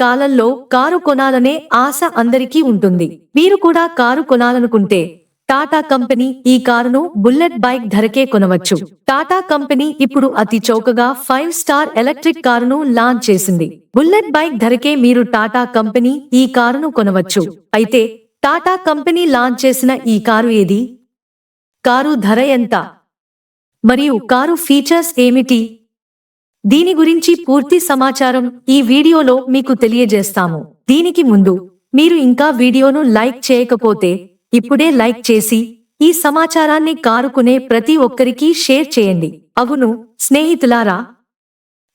కాలంలో కారు కొనాలనే ఆశ అందరికీ ఉంటుంది. మీరు కూడా కారు కొనాలనుకుంటే టాటా కంపెనీ ఈ కారును బుల్లెట్ బైక్ ధరకే కొనవచ్చు. టాటా కంపెనీ ఇప్పుడు అతి చౌకగా ఫైవ్ స్టార్ ఎలక్ట్రిక్ కారును లాంచ్ చేసింది. బుల్లెట్ బైక్ ధరకే మీరు టాటా కంపెనీ ఈ కారును కొనవచ్చు. అయితే టాటా కంపెనీ లాంచ్ చేసిన ఈ కారు ఏది? కారు ధర ఎంత? మరియు కారు ఫీచర్స్ ఏమిటి? దీని గురించి పూర్తి సమాచారం ఈ వీడియోలో మీకు తెలియజేస్తాము. దీనికి ముందు మీరు ఇంకా వీడియోను లైక్ చేయకపోతే ఇప్పుడే లైక్ చేసి ఈ సమాచారాన్ని కారుకునే ప్రతి ఒక్కరికి షేర్ చేయండి. అవును స్నేహితులారా!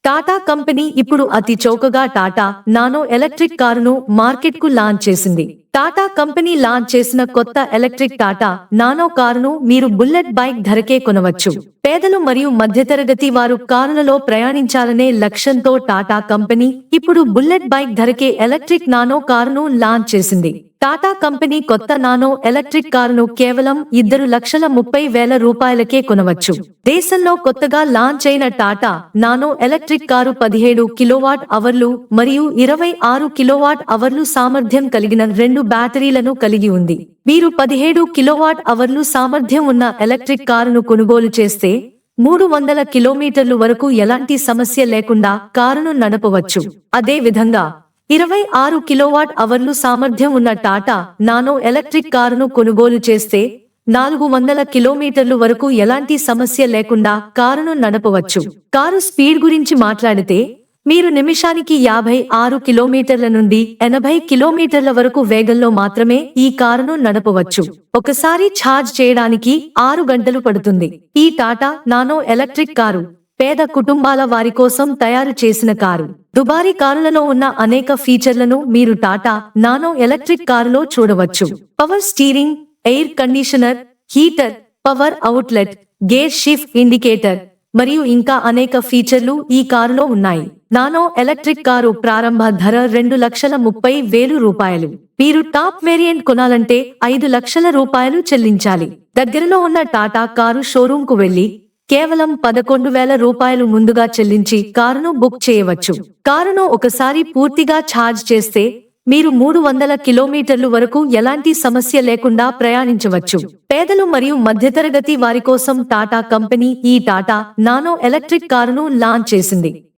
టాటా కంపెనీ ఇప్పుడు అతి చౌకగా టాటా నానో ఎలక్ట్రిక్ కారును మార్కెట్కు లాంచ్ చేసింది. టాటా కంపెనీ లాంచ్ చేసిన కొత్త ఎలక్ట్రిక్ టాటా నానో కారును మీరు బుల్లెట్ బైక్ ధరకే కొనవచ్చు. పేదలు మరియు మధ్యతరగతి వారు కారులలో ప్రయాణించాలనే లక్ష్యంతో టాటా కంపెనీ ఇప్పుడు బుల్లెట్ బైక్ ధరకే ఎలక్ట్రిక్ నానో కారును లాంచ్ చేసింది. టాటా కంపెనీ కొత్త నానో ఎలక్ట్రిక్ కారును కేవలం ఇద్దరు లక్షల ముప్పై వేల రూపాయలకే కొనవచ్చు. దేశంలో కొత్తగా లాంచ్ అయిన టాటా నానో ఎలక్ట్రిక్ కారు పదిహేడు కిలోవాట్ అవర్లు మరియు ఇరవై ఆరు కిలోవాట్ అవర్లు సామర్థ్యం కలిగిన రెండు బ్యాటరీలను కలిగి ఉంది. మీరు పదిహేడు కిలోవాట్ అవర్లు సామర్థ్యం ఉన్న ఎలక్ట్రిక్ కారును కొనుగోలు చేస్తే మూడు వందల కిలోమీటర్లు వరకు ఎలాంటి సమస్య లేకుండా కారును నడపవచ్చు. అదే విధంగా ఇరవై ఆరు కిలోవాట్ అవర్లు సామర్థ్యం ఉన్న టాటా నానో ఎలక్ట్రిక్ కారును కొనుగోలు చేస్తే నాలుగు వందల కిలోమీటర్లు వరకు ఎలాంటి సమస్య లేకుండా కారును నడపవచ్చు. కారు స్పీడ్ గురించి మాట్లాడితే మీరు నిమిషానికి యాభై ఆరు కిలోమీటర్ల నుండి ఎనభై కిలోమీటర్ల వరకు వేగంలో మాత్రమే ఈ కారును నడపవచ్చు. ఒకసారి ఛార్జ్ చేయడానికి ఆరు గంటలు పడుతుంది. ఈ టాటా నానో ఎలక్ట్రిక్ కారు పేద కుటుంబాల వారి కోసం తయారు చేసిన కారు. దుబారీ కారులలో ఉన్న అనేక ఫీచర్లను మీరు టాటా నానో ఎలక్ట్రిక్ కారులో చూడవచ్చు. Power steering air conditioner heater power outlet gear shift indicator మరియు ఇంకా అనేక ఫీచర్లు ఈ కారులో ఉన్నాయి. నానో ఎలక్ట్రిక్ కారు ప్రారంభ ధర రెండు లక్షల ముప్పై వేలు రూపాయలు. మీరు టాప్ వేరియంట్ కొనాలంటే ఐదు లక్షల రూపాయలు చెల్లించాలి. దగ్గరలో ఉన్న టాటా కారు షోరూంకు వెళ్ళి కేవలం పదకొండు వేల రూపాయలు ముందుగా చెల్లించి కారును బుక్ చేయవచ్చు. కారును ఒకసారి పూర్తిగా ఛార్జ్ చేస్తే మీరు మూడు వందల కిలోమీటర్లు వరకు ఎలాంటి సమస్య లేకుండా ప్రయాణించవచ్చు. పేదలు మరియు మధ్యతరగతి వారి కోసం టాటా కంపెనీ ఈ టాటా నానో ఎలక్ట్రిక్ కారును లాంచ్ చేసింది.